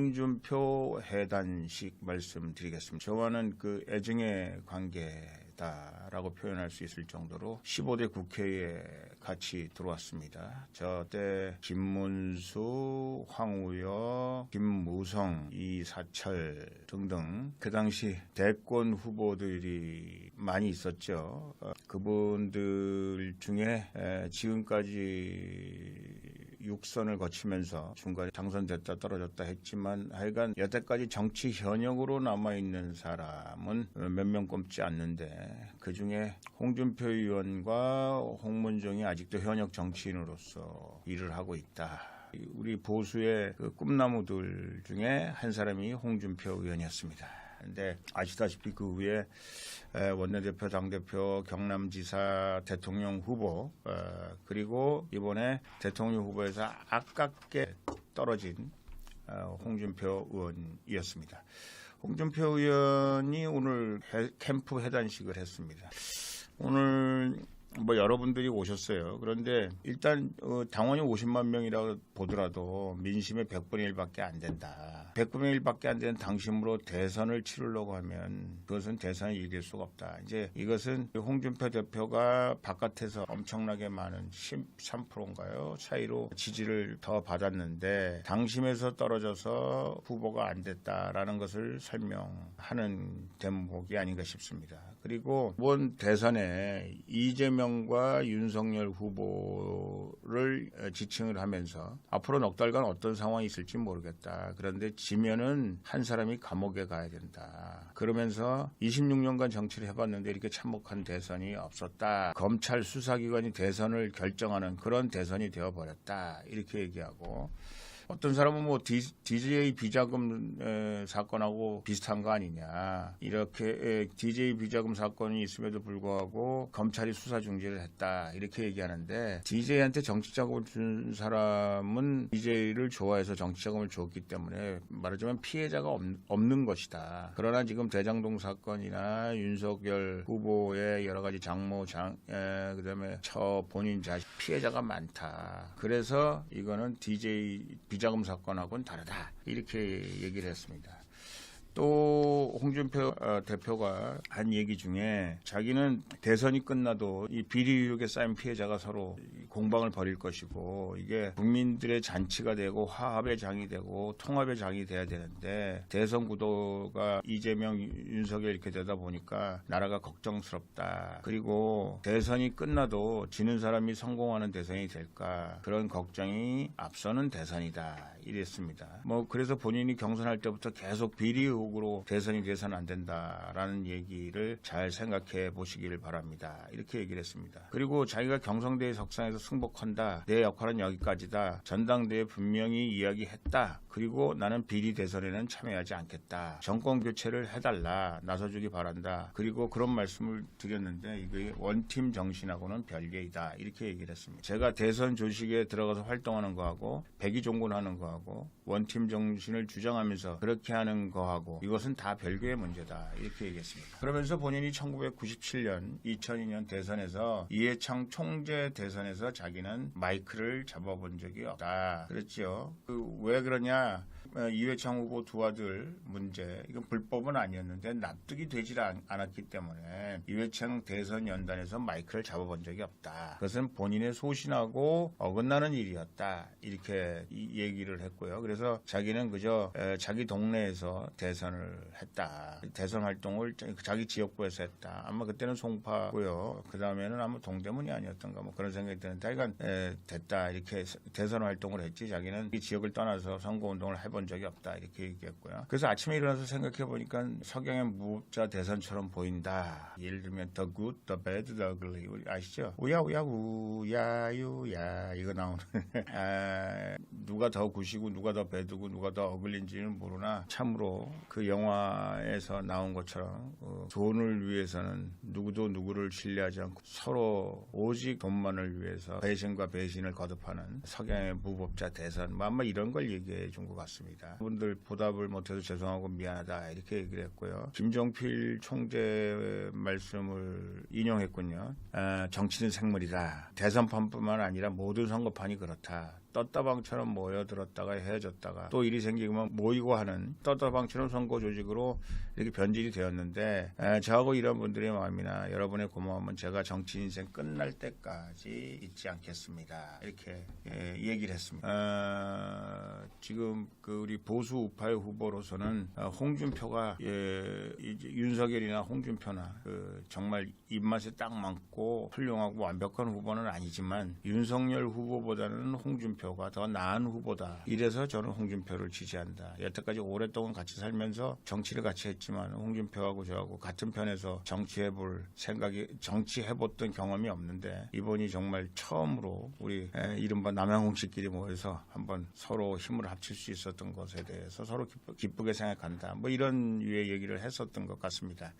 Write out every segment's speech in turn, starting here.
홍준표 해단식 말씀드리겠습니다. 저와는 그 애증의 관계다라고 표현할 수 있을 정도로 15대 국회에 같이 들어왔습니다. 저 때 김문수, 황우여, 김무성, 이사철 등등 그 당시 대권 후보들이 많이 있었죠. 어, 그분들 중에 에, 지금까지 육선을 거치면서 중간에 당선됐다 떨어졌다 했지만 하여간 여태까지 정치 현역으로 남아있는 사람은 몇 명 꼽지 않는데 그중에 홍준표 의원과 홍문종이 아직도 현역 정치인으로서 일을 하고 있다. 우리 보수의 그 꿈나무들 중에 한 사람이 홍준표 의원이었습니다. 근데 아시다시피 그 후에 에, 원내대표, 당대표, 경남지사, 대통령 후보 어, 그리고 이번에 대통령 후보에서 아깝게 떨어진 어, 홍준표 의원이었습니다. 홍준표 의원이 오늘 해- 캠프 회단식을 했습니다. 오늘 뭐 여러분들이 오셨어요. 그런데 일단 어, 당원이 50만 명이라고 보더라도 민심의 100분의 1밖에 안 된다. 100분의 1밖에 안 되는 당심으로 대선을 치르려고 하면 그것은 대선이 이길 수가 없다. 이제 이것은 홍준표 대표가 바깥에서 엄청나게 많은 13%인가요? 차이로 지지를 더 받았는데 당심에서 떨어져서 후보가 안 됐다라는 것을 설명하는 대목이 아닌가 싶습니다. 그리고 이번 대선에 이재명 과 윤석열 후보를 어, 지칭을 하면서 앞으로 넉 달간 어떤 상황이 있을지 모르겠다. 그런데 지면은 한 사람이 감옥에 가야 된다. 그러면서 26년간 정치를 해봤는데 이렇게 참혹한 대선이 없었다. 검찰 수사기관이 대선을 결정하는 그런 대선이 되어버렸다. 이렇게 얘기하고 어떤 사람은 뭐 디, DJ 비자금 에, 사건하고 비슷한 거 아니냐. 이렇게 에, DJ 비자금 사건이 있음에도 불구하고 검찰이 수사 중지를 했다. 이렇게 얘기하는데 DJ한테 정치 자금을 준 사람은 DJ를 좋아해서 정치 자금을 줬기 때문에 말하자면 피해자가 없, 없는 것이다. 그러나 지금 대장동 사건이나 윤석열 후보의 여러 가지 장모 장 에, 그다음에 처 본인 자식 피해자가 많다. 그래서 이거는 DJ 비자 금 사건하고는 다르다. 이렇게 얘기를 했습니다. 또 홍준표 어, 대표가 한 얘기 중에 자기는 대선이 끝나도 이 비리 의혹에 쌓인 피해자가 서로 이 공방을 벌일 것이고 이게 국민들의 잔치가 되고 화합의 장이 되고 통합의 장이 돼야 되는데 대선 구도가 이재명 윤석열 이렇게 되다 보니까 나라가 걱정스럽다. 그리고 대선이 끝나도 지는 사람이 성공하는 대선이 될까 그런 걱정이 앞서는 대선이다. 이랬습니다. 뭐 그래서 본인이 경선할 때부터 계속 비리 의혹으로 대선이 돼서는 안 된다라는 얘기를 잘 생각해 보시기를 바랍니다. 이렇게 얘기를 했습니다. 그리고 자기가 경성대의 석상에서 승복한다. 내 역할은 여기까지다. 전당대에 분명히 이야기했다. 그리고 나는 비리 대선에는 참여하지 않겠다. 정권 교체를 해달라. 나서주기 바란다. 그리고 그런 말씀을 드렸는데 이게 원팀 정신하고는 별개이다. 이렇게 얘기를 했습니다. 제가 대선 조직에 들어가서 활동하는 거하고 백의종군하는 거 하고 원팀 정신을 주장하면서 그렇게 하는 거하고 이것은 다 별개의 문제다. 이렇게 얘기했습니다. 그러면서 본인이 1997년, 2002년 대선에서 이해창 총재 대선에서 자기는 마이크를 잡아본 적이 없다. 그랬죠. 그왜 그러냐? 어, 이회창 후보 두 아들 문제 이건 불법은 아니었는데 납득이 되질 않, 않았기 때문에 이회창 대선 연단에서 마이크를 잡아본 적이 없다. 그것은 본인의 소신하고 어긋나는 일이었다. 이렇게 이 얘기를 했고요. 그래서 자기는 그저 에, 자기 동네에서 대선을 했다. 대선 활동을 자- 자기 지역구에서 했다. 아마 그때는 송파고요. 그 다음에는 아마 동대문이 아니었던가 뭐 그런 생각이 드는데 하여간 에, 됐다. 이렇게 대선 활동을 했지. 자기는 이 지역을 떠나서 선거운동을 해본 적이 없다. 이렇게 얘기했고요. 그래서 아침에 일어나서 생각해 보니까 석양의 무법자 대선처럼 보인다. 예를 들면 the good, the bad, the ugly 우리 아시죠? 우야 우야 우야유야 이거 나오는 아, 누가 더 굿이고 누가 더 배드고 누가 더 어글린지는 모르나 참으로 그 영화에서 나온 것처럼 어, 돈을 위해서는 누구도 누구를 신뢰하지 않고 서로 오직 돈만을 위해서 배신과 배신을 거듭하는 석양의 무법자 대선 뭐 아마 이런 걸 얘기해 준 것 같습니다. 분들 보답을 못해서 죄송하고 미안하다 이렇게 얘기를 했고요. 김종필 총재 말씀을 인용했군요. 아, 정치는 생물이다. 대선판뿐만 아니라 모든 선거판이 그렇다. 떴다방처럼 모여들었다가 헤어졌다가 또 일이 생기면 모이고 하는 떴다방처럼 선거 조직으로 이렇게 변질이 되었는데 에, 저하고 이런 분들의 마음이나 여러분의 고마움은 제가 정치 인생 끝날 때까지 잊지 않겠습니다. 이렇게 예, 얘기를 했습니다. 어, 지금 그 우리 보수 우파의 후보로서는 어, 홍준표가 예, 윤석열이나 홍준표나 그 정말 입맛에 딱 맞고 훌륭하고 완벽한 후보는 아니지만 윤석열 후보보다는 홍준표 가 더 나은 후보다. 이래서 저는 홍준표를 지지한다. 여태까지 오랫동안 같이 살면서 정치를 같이 했지만 홍준표하고 저하고 같은 편에서 정치해볼 생각이 정치해봤던 경험이 없는데 이번이 정말 처음으로 우리 에, 이른바 남양홍씨끼리 모여서 한번 서로 힘을 합칠 수 있었던 것에 대해서 서로 기쁘, 기쁘게 생각한다. 뭐 이런 류의 얘기를 했었던 것 같습니다.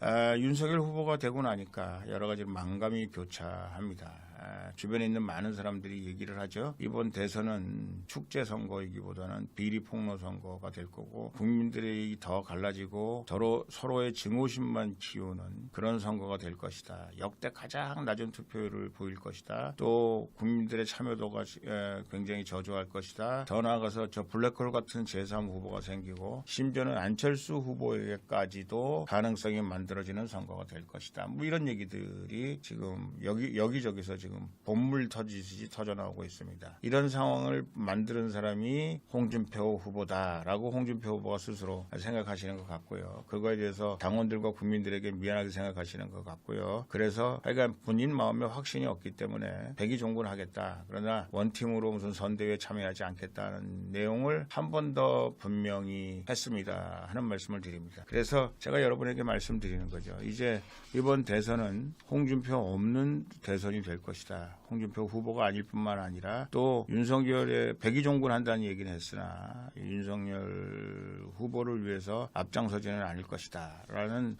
아, 윤석열 후보가 되고 나니까 여러 가지 망감이 교차합니다. 아, 주변에 있는 많은 사람들이 얘기를 하죠. 이번 대선은 축제 선거이기보다는 비리 폭로 선거가 될 거고 국민들이 더 갈라지고 서로 서로의 증오심만 키우는 그런 선거가 될 것이다. 역대 가장 낮은 투표율을 보일 것이다. 또 국민들의 참여도가 에, 굉장히 저조할 것이다. 더 나아가서 저 블랙홀 같은 제3 후보가 생기고 심지어는 안철수 후보에게까지도 가능성이 만들어지는 선거가 될 것이다. 뭐 이런 얘기들이 지금 여기 여기저기서 지금 본물 터지듯이 터져 나오고 있습니다. 이런 상황을 만드는 사람이 홍준표 후보다라고 홍준표 후보가 스스로 생각하시는 것 같고요. 그거에 대해서 당원들과 국민들에게 미안하게 생각하시는 것 같고요. 그래서 하여간 본인 마음에 확신이 없기 때문에 백의종군하겠다. 그러나 원팀으로 무슨 선대위에 참여하지 않겠다는 내용을 한 번 더 분명히 했습니다. 하는 말씀을 드립니다. 그래서 제가 여러분에게 말씀드리는 거죠. 이제 이번 대선은 홍준표 없는 대선이 될 것이다. 홍준표 후보가 아닐 뿐만 아니라 또 윤석열의 백의종군 한다는 얘기는 했으나 윤석열 후보를 위해서 앞장서지는 않을 것이다 라는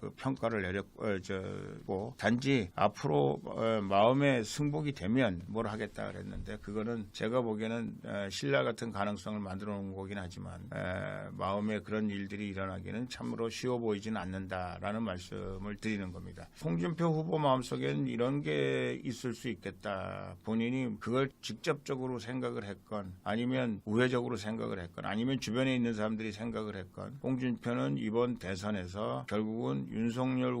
그 평가를 내렸고 단지 앞으로 어, 마음의 승복이 되면 뭘 하겠다 그랬는데 그거는 제가 보기에는 에, 신라 같은 가능성을 만들어 놓은 거긴 하지만 에, 마음에 그런 일들이 일어나기는 참으로 쉬워 보이지는 않는다라는 말씀을 드리는 겁니다. 홍준표 후보 마음속에는 이런 게 있을 수 있겠다. 본인이 그걸 직접적으로 생각을 했건 아니면 우회적으로 생각을 했건 아니면 주변에 있는 사람들이 생각을 했건 홍준표는 이번 대선에서 결국은 윤석열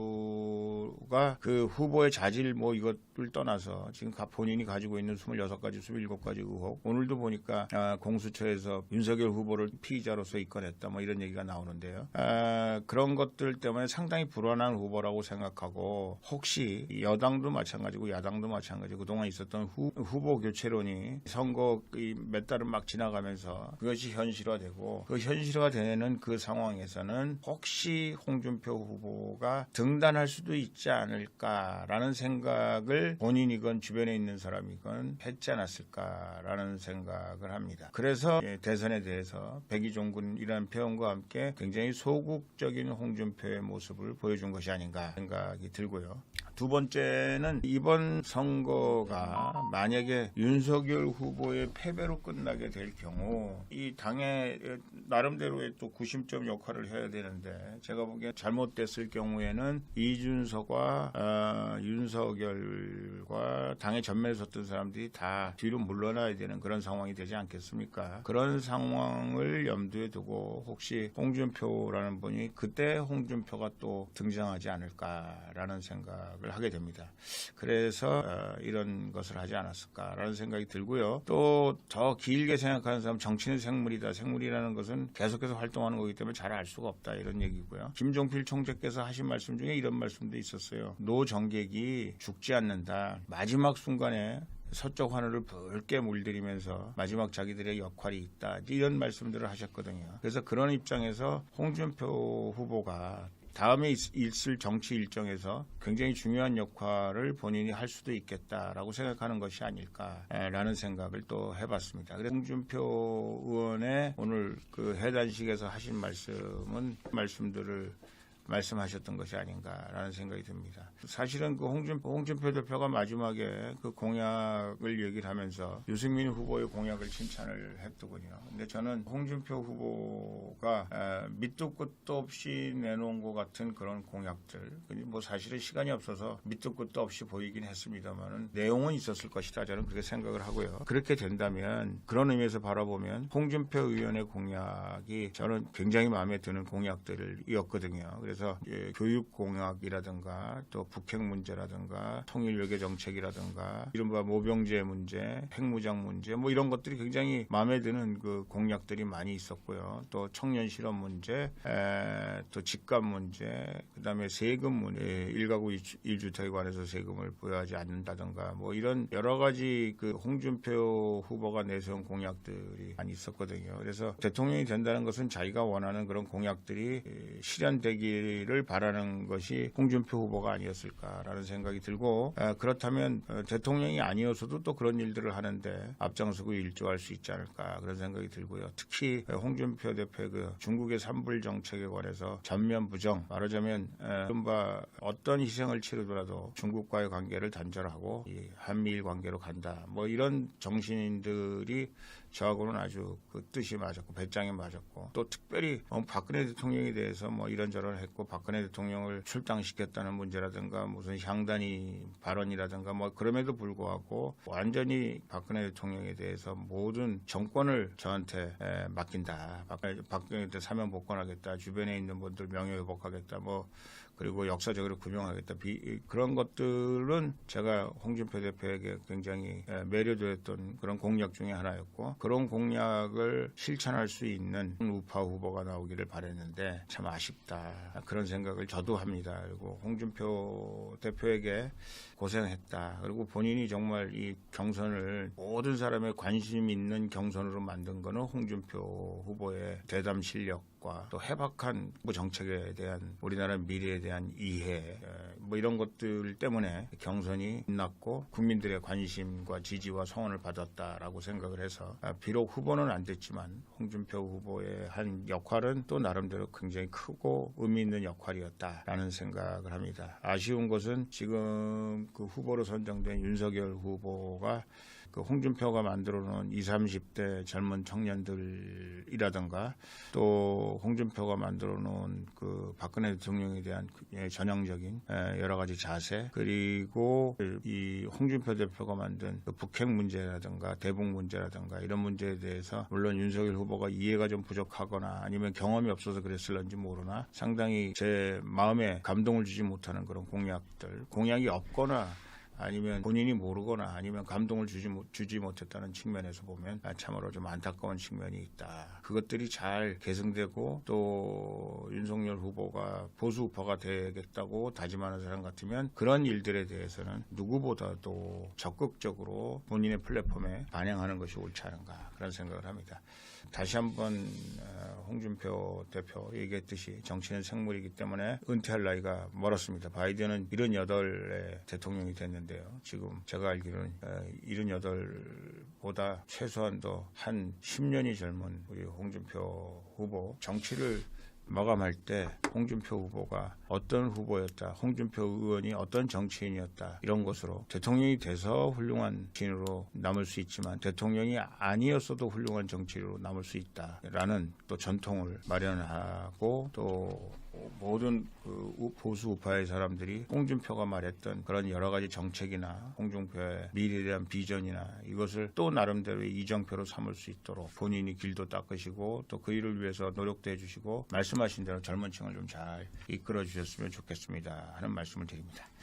후보가 그 후보의 자질 뭐 이것을 떠나서 지금 가- 본인이 가지고 있는 26가지, 27가지 의혹 오늘도 보니까 아, 공수처에서 윤석열 후보를 피의자로서 입건했다 뭐 이런 얘기가 나오는데요. 아, 그런 것들 때문에 상당히 불안한 후보라고 생각하고 혹시 여당도 마찬가지고 야당도 마찬가지고 그동안 있었던 후, 후보 교체론이 선거 이몇 달은 막 지나가면서 그것이 현실화되고 그 현실화되는 그 상황에서는 혹시 홍준표 후보가 등단할 수도 있지 않을까라는 생각을 본인이건 주변에 있는 사람이건 했지 않았을까라는 생각을 합니다. 그래서 예, 대선에 대해서 백의종군이라는 표현과 함께 굉장히 소극적인 홍준표의 모습을 보여준 것이 아닌가 생각이 들고요. 두 번째는 이번 선거가 만약에 윤석열 후보의 패배로 끝나게 될 경우 이 당의 나름대로의 또 구심점 역할을 해야 되는데 제가 보기엔 잘못됐을 경우에는 이준석과 어, 윤석열과 당의 전면에 섰던 사람들이 다 뒤로 물러나야 되는 그런 상황이 되지 않겠습니까? 그런 상황을 염두에 두고 혹시 홍준표라는 분이 그때 홍준표가 또 등장하지 않을까라는 생각을 하게 됩니다. 그래서 어, 이런 것을 하지 않았을까라는 생각이 들고요. 또 더 길게 생각하는 사람 정치는 생물이다. 생물이라는 것은 계속해서 활동하는 거기 때문에 잘 알 수가 없다 이런 얘기고요. 김종필 총재께서 하신 말씀 중에 이런 말씀도 있었어요. 노 정객이 죽지 않는다. 마지막 순간에 서쪽 하늘을 붉게 물들이면서 마지막 자기들의 역할이 있다. 이런 말씀들을 하셨거든요. 그래서 그런 입장에서 홍준표 후보가 다음에 있- 있을 정치 일정에서 굉장히 중요한 역할을 본인이 할 수도 있겠다라고 생각하는 것이 아닐까라는 생각을 또 해봤습니다. 그래서 홍준표 의원의 오늘 그 해단식에서 하신 말씀은 말씀들을 말씀하셨던 것이 아닌가라는 생각이 듭니다. 사실은 그 홍준표, 홍준표 대표가 마지막에 그 공약을 얘기를 하면서 유승민 후보의 공약을 칭찬을 했더군요. 근데 저는 홍준표 후보가 에, 밑도 끝도 없이 내놓은 것 같은 그런 공약들, 뭐 사실은 시간이 없어서 밑도 끝도 없이 보이긴 했습니다만은 내용은 있었을 것이다. 저는 그렇게 생각을 하고요. 그렇게 된다면 그런 의미에서 바라보면 홍준표 의원의 공약이 저는 굉장히 마음에 드는 공약들이었거든요. 그래서 이제 교육 공약이라든가 또 북핵 문제라든가 통일 외교 정책이라든가 이른바 모병제 문제, 핵무장 문제 뭐 이런 것들이 굉장히 마음에 드는 그 공약들이 많이 있었고요. 또 청년 실업 문제, 에, 또 집값 문제, 그다음에 세금 문제, 일가구 일주택에 관해서 세금을 부여하지 않는다든가 뭐 이런 여러 가지 그 홍준표 후보가 내세운 공약들이 많이 있었거든요. 그래서 대통령이 된다는 것은 자기가 원하는 그런 공약들이 실현되기 를 바라는 것이 홍준표 후보가 아니었을까라는 생각이 들고 에, 그렇다면 어, 대통령이 아니어서도 또 그런 일들을 하는데 앞장서고 일조할 수 있지 않을까 그런 생각이 들고요. 특히 홍준표 대표의 그 중국의 산불 정책에 관해서 전면 부정 말하자면 에, 이른바 어떤 희생을 치르더라도 중국과의 관계를 단절하고 이 한미일 관계로 간다. 뭐 이런 정신인들이 저하고는 아주 그 뜻이 맞았고 배짱이 맞았고 또 특별히 어, 박근혜 대통령에 대해서 뭐 이런저런 했고 박근혜 대통령을 출당시켰다는 문제라든가 무슨 향단이 발언이라든가 뭐 그럼에도 불구하고 완전히 박근혜 대통령에 대해서 모든 정권을 저한테 에, 맡긴다. 박근혜, 박근혜 대 사면 복권하겠다. 주변에 있는 분들 명예 회복하겠다. 뭐 그리고 역사적으로 규명하겠다. 비, 그런 것들은 제가 홍준표 대표에게 굉장히 에, 매료되었던 그런 공약 중에 하나였고 그런 공약을 실천할 수 있는 우파 후보가 나오기를 바랬는데 참 아쉽다. 그런 생각을 저도 합니다. 그리고 홍준표 대표에게 고생했다. 그리고 본인이 정말 이 경선을 모든 사람의 관심 있는 경선으로 만든 거는 홍준표 후보의 대담 실력과 또 해박한 뭐 정책에 대한 우리나라 미래에 대한 이해 에, 뭐 이런 것들 때문에 경선이 끝났고 국민들의 관심과 지지와 성원을 받았다라고 생각을 해서 아, 비록 후보는 안 됐지만 홍준표 후보의 한 역할은 또 나름대로 굉장히 크고 의미 있는 역할이었다라는 생각을 합니다. 아쉬운 것은 지금 그 후보로 선정된 윤석열 후보가 그 홍준표가 만들어 놓은 20, 30대 젊은 청년들이라든가 또 홍준표가 만들어 놓은 그 박근혜 대통령에 대한 그, 예, 전형적인 에, 여러 가지 자세 그리고 이 홍준표 대표가 만든 그 북핵 문제라든가 대북 문제라든가 이런 문제에 대해서 물론 윤석열 후보가 이해가 좀 부족하거나 아니면 경험이 없어서 그랬을런지 모르나 상당히 제 마음에 감동을 주지 못하는 그런 공약들 공약이 없거나 아니면 본인이 모르거나 아니면 감동을 주지, 못- 주지 못했다는 측면에서 보면 아, 참으로 좀 안타까운 측면이 있다. 그것들이 잘 개선되고 또 윤석열 후보가 보수 우파가 되겠다고 다짐하는 사람 같으면 그런 일들에 대해서는 누구보다도 적극적으로 본인의 플랫폼에 반영하는 것이 옳지 않은가 그런 생각을 합니다. 다시 한번 어, 홍준표 대표 얘기했듯이 정치는 생물이기 때문에 은퇴할 나이가 멀었습니다. 바이든은 78에 대통령이 됐는데요. 지금 제가 알기로는 78보다 최소한도 한 10년이 젊은 우리 홍준표 후보 정치를 마감할 때 홍준표 후보가 어떤 후보였다, 홍준표 의원이 어떤 정치인이었다 이런 것으로 대통령이 돼서 훌륭한 정치인으로 남을 수 있지만 대통령이 아니었어도 훌륭한 정치인으로 남을 수 있다라는 또 전통을 마련하고 또 모든 그 우- 보수 우파의 사람들이 홍준표가 말했던 그런 여러 가지 정책이나 홍준표의 미래에 대한 비전이나 이것을 또 나름대로의 이정표로 삼을 수 있도록 본인이 길도 닦으시고 또 그 일을 위해서 노력도 해주시고 말씀하신 대로 젊은 층을 좀 잘 이끌어 주셨으면 좋겠습니다 하는 말씀을 드립니다.